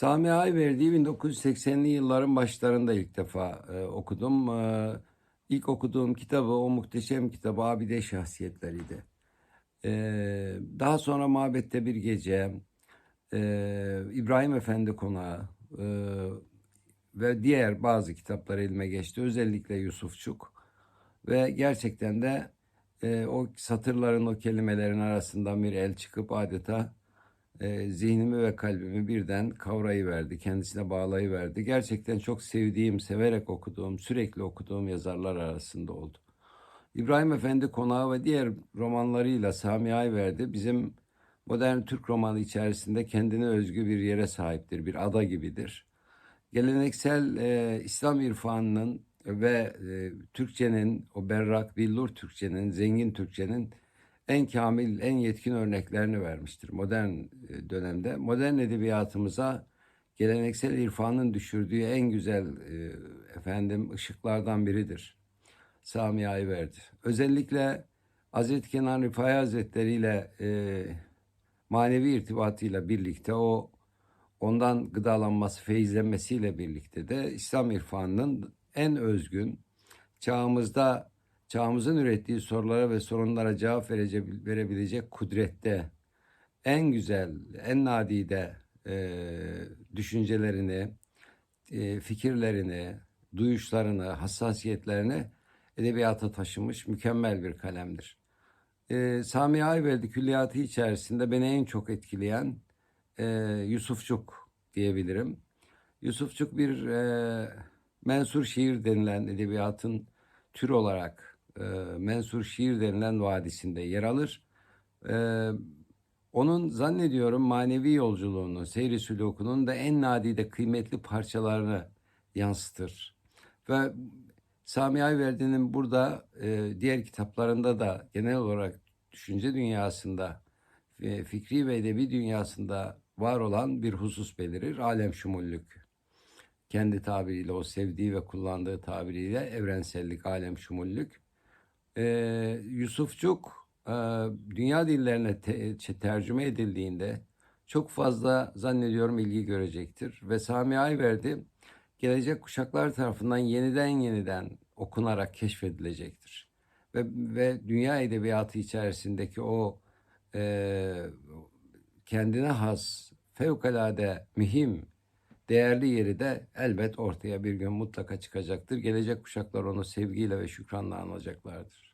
Sami Ayverdi'yi 1980'li yılların başlarında ilk defa e, okudum. E, ilk okuduğum kitabı, o muhteşem kitabı Abide Şahsiyetleriydi. E, daha sonra Mabette Bir Gece, e, İbrahim Efendi Konağı e, ve diğer bazı kitaplar elime geçti. Özellikle Yusufçuk. Ve gerçekten de e, o satırların, o kelimelerin arasından bir el çıkıp adeta e, zihnimi ve kalbimi birden kavrayıverdi, kendisine bağlayıverdi. Gerçekten çok sevdiğim, severek okuduğum, sürekli okuduğum yazarlar arasında oldu. İbrahim Efendi Konağı ve diğer romanlarıyla Sami Ayverdi bizim modern Türk romanı içerisinde kendine özgü bir yere sahiptir, bir ada gibidir. Geleneksel e, İslam irfanının ve e, Türkçenin, o berrak, billur Türkçenin, zengin Türkçenin en kamil, en yetkin örneklerini vermiştir modern e, dönemde. Modern edebiyatımıza geleneksel irfanın düşürdüğü en güzel e, efendim ışıklardan biridir. Sami Ayverdi. Özellikle Hazreti Kenan Rifai Hazretleri ile e, manevi irtibatıyla birlikte o ondan gıdalanması, feyizlenmesiyle birlikte de İslam irfanının en özgün, çağımızda çağımızın ürettiği sorulara ve sorunlara cevap verebilecek kudrette en güzel, en nadide e, düşüncelerini, e, fikirlerini, duyuşlarını, hassasiyetlerini edebiyata taşımış mükemmel bir kalemdir. E, Sami Ayverdi külliyatı içerisinde beni en çok etkileyen e, Yusufçuk diyebilirim. Yusufçuk bir e, mensur şiir denilen edebiyatın tür olarak e, mensur şiir denilen vadisinde yer alır. E, onun zannediyorum manevi yolculuğunu, seyri sülûkunun da en nadide kıymetli parçalarını yansıtır. Ve Sami Ayverdi'nin burada e, diğer kitaplarında da genel olarak düşünce dünyasında, e, fikri ve edebi dünyasında var olan bir husus belirir. Alem şumullük. Kendi tabiriyle, o sevdiği ve kullandığı tabiriyle evrensellik, alem şumullük. E, Yusufçuk e, dünya dillerine te- tercüme edildiğinde çok fazla zannediyorum ilgi görecektir. Ve Sami Ayverdi gelecek kuşaklar tarafından yeniden yeniden okunarak keşfedilecektir. Ve, ve dünya edebiyatı içerisindeki o e, kendine has, fevkalade mühim, değerli yeri de elbet ortaya bir gün mutlaka çıkacaktır. Gelecek kuşaklar onu sevgiyle ve şükranla anacaklardır.